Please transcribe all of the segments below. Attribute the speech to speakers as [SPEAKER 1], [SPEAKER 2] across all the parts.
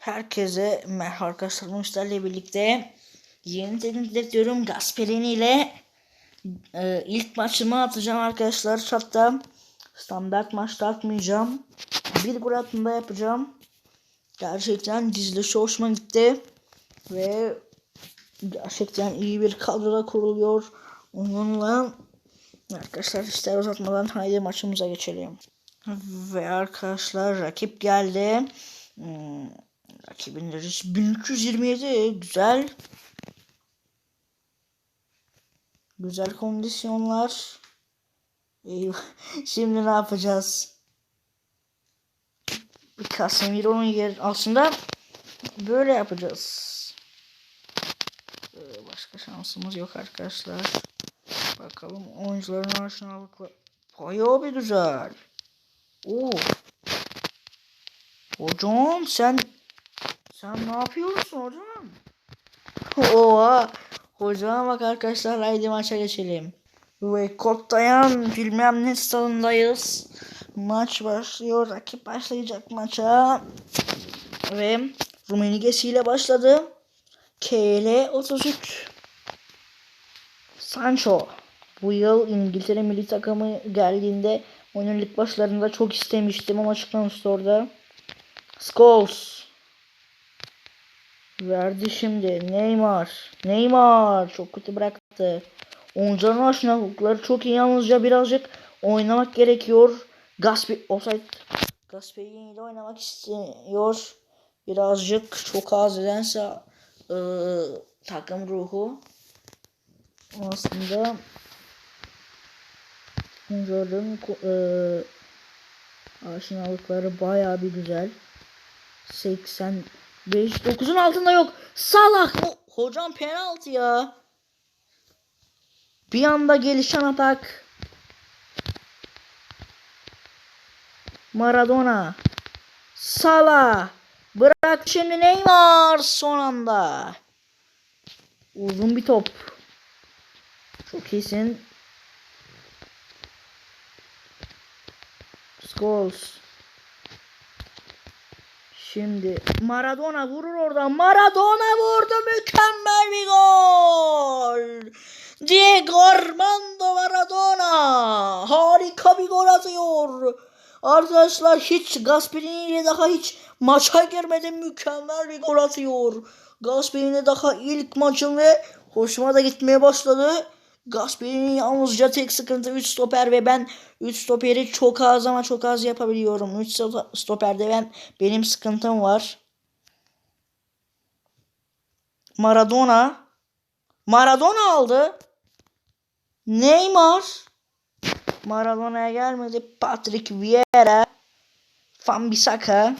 [SPEAKER 1] Herkese merhaba arkadaşlar. Müşteriyle birlikte yeni teknik direktörüm Gasperini ile e, ilk maçımı atacağım arkadaşlar. Hatta standart maçta atmayacağım. Bir gol atında yapacağım. Gerçekten dizilişi hoşuma gitti. Ve gerçekten iyi bir kadroda kuruluyor. Onunla arkadaşlar ister uzatmadan haydi maçımıza geçelim. Ve arkadaşlar rakip geldi. Hmm, rakibin derecesi 1327 güzel. Güzel kondisyonlar. Şimdi ne yapacağız? Bir Casemiro'nun yer aslında böyle yapacağız. Ee, Başka şansımız yok arkadaşlar. Bakalım oyuncuların aşinalıkla. Bayağı bir güzel. Oo. Hocam sen sen ne yapıyorsun hocam? Oha. Hocam bak arkadaşlar haydi maça geçelim. Ve Kottayan bilmem ne stadındayız. Maç başlıyor. Rakip başlayacak maça. Ve Rumenigesi ile başladı. KL 33. Sancho. Bu yıl İngiltere milli takımı geldiğinde onun başlarında çok istemiştim ama çıkmamıştı orada. Scholes. Verdi şimdi. Neymar. Neymar. Çok kötü bıraktı. Oyuncuların aşinalıkları çok iyi. Yalnızca birazcık oynamak gerekiyor. Gaspi offside. Gasperini ile oynamak istiyor. Birazcık çok az nedense ıı, takım ruhu. Aslında oyuncuların ıı, aşinalıkları bayağı bir güzel. 85 9'un altında yok. Salah o, hocam penaltı ya. Bir anda gelişen atak. Maradona. Salah. Bırak şimdi Neymar son anda. Uzun bir top. Çok iyisin. Scholes. Şimdi Maradona vurur oradan. Maradona vurdu. Mükemmel bir gol. Diego Armando Maradona. Harika bir gol atıyor. Arkadaşlar hiç Gasperini ile daha hiç maça girmeden mükemmel bir gol atıyor. Gasperini daha ilk maçın ve hoşuma da gitmeye başladı. Gasperini yalnızca tek sıkıntı 3 stoper ve ben 3 stoperi çok az ama çok az yapabiliyorum. 3 stoperde ben benim sıkıntım var. Maradona Maradona aldı. Neymar Maradona'ya gelmedi. Patrick Vieira Van Bissaka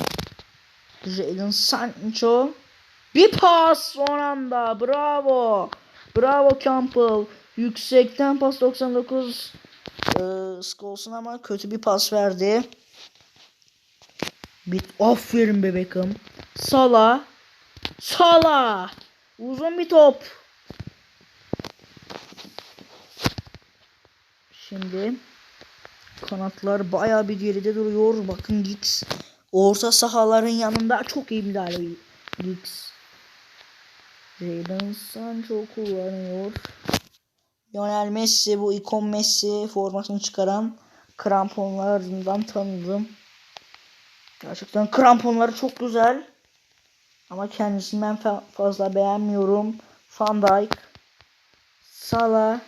[SPEAKER 1] Jadon Sancho bir pas son anda. Bravo. Bravo Campbell. Yüksekten pas 99 e, Scholes'un ama kötü bir pas verdi. Bir aferin bebekim. Sala. Sala. Uzun bir top. Şimdi kanatlar baya bir geride duruyor. Bakın Giggs orta sahaların yanında çok iyi müdahale Giggs. Jadon Sancho kullanıyor. Lionel Messi bu ikon Messi formasını çıkaran kramponlarından tanıdım. Gerçekten kramponları çok güzel. Ama kendisini ben fa fazla beğenmiyorum. Van Dijk. Salah.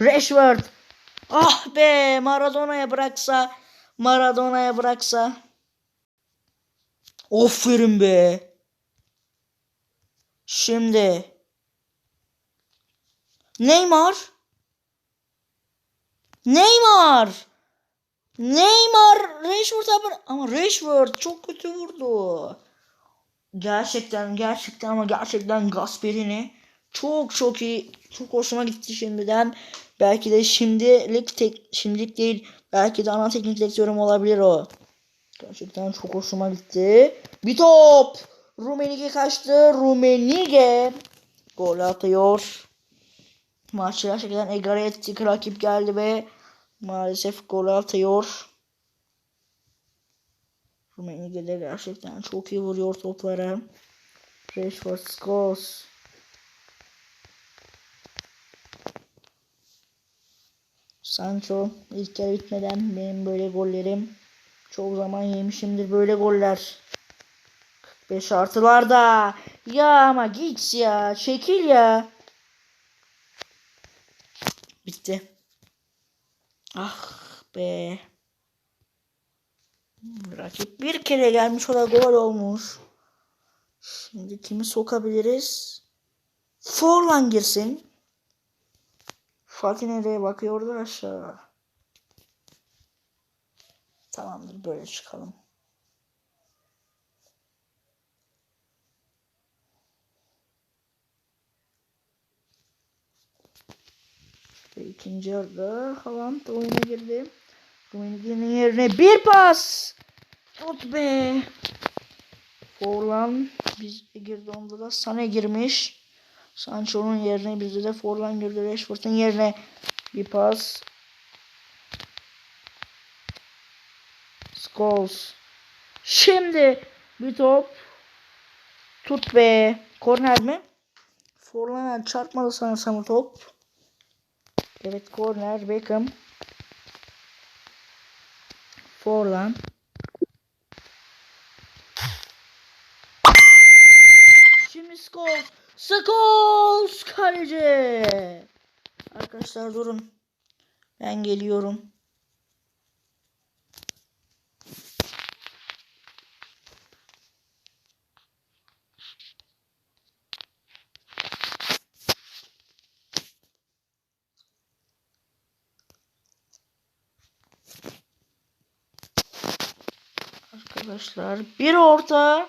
[SPEAKER 1] Rashford. Ah be Maradona'ya bıraksa. Maradona'ya bıraksa. Aferin be. Şimdi. Neymar. Neymar. Neymar Rashford'a bırak ama Rashford çok kötü vurdu. Gerçekten gerçekten ama gerçekten Gasperini çok çok iyi. Çok hoşuma gitti şimdiden. Belki de şimdilik tek şimdilik değil. Belki de ana teknik direktörüm olabilir o. Gerçekten çok hoşuma gitti. Bir top. Rumenige kaçtı. Rumenige gol atıyor. Maçı gerçekten egare ettik. Rakip geldi ve maalesef gol atıyor. Rummenigge gerçekten çok iyi vuruyor toplara. Rashford Scholes. Sancho ilk kere bitmeden benim böyle gollerim çoğu zaman yemişimdir böyle goller. 45 artılarda. Ya ama git ya. Çekil ya. Bitti. Ah be. Rakip bir kere gelmiş o da gol olmuş. Şimdi kimi sokabiliriz? Forlan girsin. Fatih nereye bakıyordu aşağı. Tamamdır böyle çıkalım. Ve ikinci yarıda Haaland oyuna girdi. Rummenigge'nin yerine bir pas. Tut be. Forlan biz girdi onda da Sané girmiş. Sancho'nun yerine bizde de Forlan girdi. Rashford'un yerine bir pas. Scholes. Şimdi bir top. Tut be. Korner mi? Forlan'a çarpmadı sanırsam top. Evet korner Beckham. Forlan. Şimdi Scholes. Scholes kaleci. Arkadaşlar durun. Ben geliyorum. Arkadaşlar bir orta.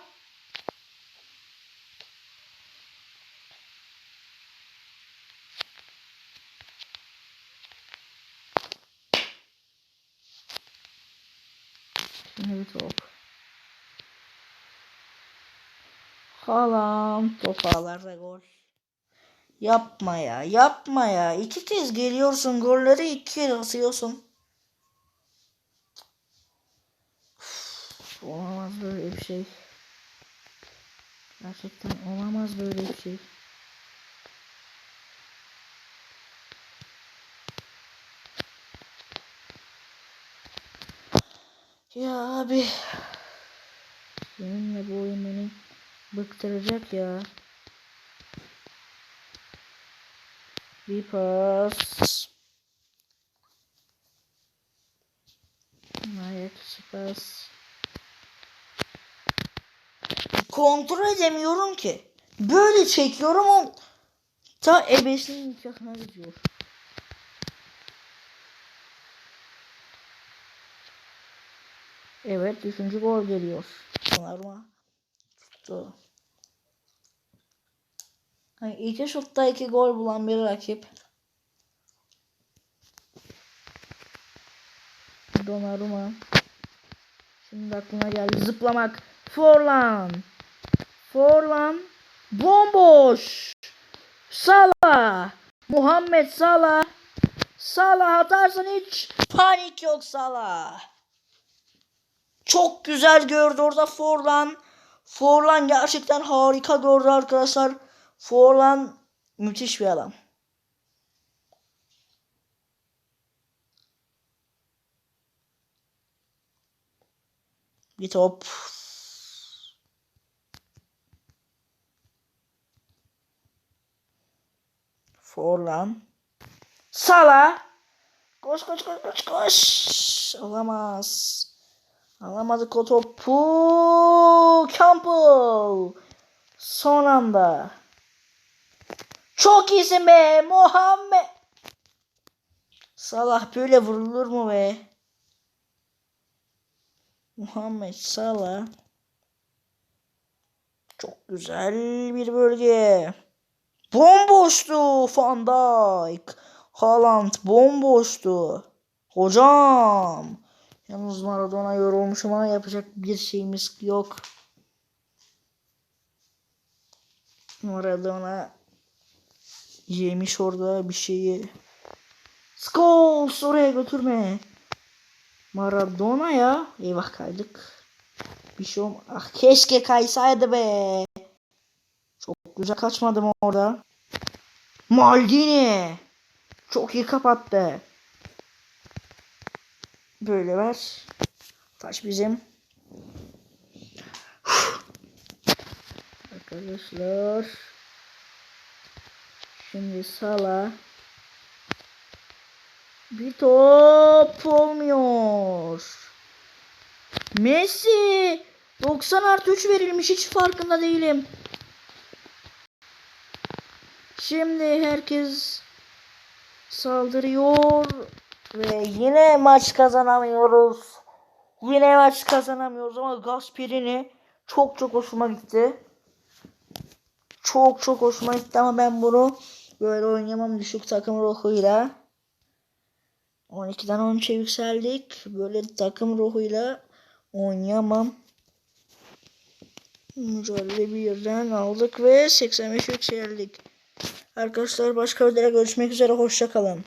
[SPEAKER 1] Şimdi top. Halam top ağlarda gol. Yapma ya yapma ya. İki kez geliyorsun golleri iki kez atıyorsun. Olamaz böyle bir şey. Gerçekten olamaz böyle bir şey. Ya abi. Seninle bu oyun beni bıktıracak ya. Bir pas. Ayak içi pas. Kontrol edemiyorum ki. Böyle çekiyorum o ta ebesinin nikahına gidiyor. Evet üçüncü gol geliyor. Donnarumma tuttu. Hani iki şutta iki gol bulan bir rakip. Donnarumma. Şimdi aklıma geldi zıplamak. Forlan. Forlan. Bomboş. Salah. Muhammed Salah. Salah atarsan hiç panik yok Salah. Çok güzel gördü orada Forlan. Forlan gerçekten harika gördü arkadaşlar. Forlan müthiş bir adam. Bir top. Forlan. Sala. Koş koş koş koş koş. Olamaz. Alamadık o topu. Campbell. Son anda. Çok iyisin be Muhammed. Salah böyle vurulur mu be? Muhammed Salah. Çok güzel bir bölge. Bomboştu Van Dijk. Haaland bomboştu. Hocam. Yalnız Maradona yorulmuş ama yapacak bir şeyimiz yok. Maradona yemiş orada bir şeyi. Scholes oraya götürme. Maradona ya. Eyvah kaydık. Bir şey olma. Ah keşke kaysaydı be. Güzel kaçmadım orada. Maldini. Çok iyi kapattı. Böyle ver. Taş bizim. Arkadaşlar. Şimdi Sala. Bir top olmuyor. Messi 90 artı 3 verilmiş hiç farkında değilim. Şimdi herkes saldırıyor ve yine maç kazanamıyoruz. Yine maç kazanamıyoruz ama Gasperini çok çok hoşuma gitti. Çok çok hoşuma gitti ama ben bunu böyle oynayamam düşük takım ruhuyla. 12'den 13'e yükseldik. Böyle takım ruhuyla oynayamam. Mücadele bir yerden aldık ve 85 yükseldik. Arkadaşlar başka videoda görüşmek üzere. Hoşçakalın.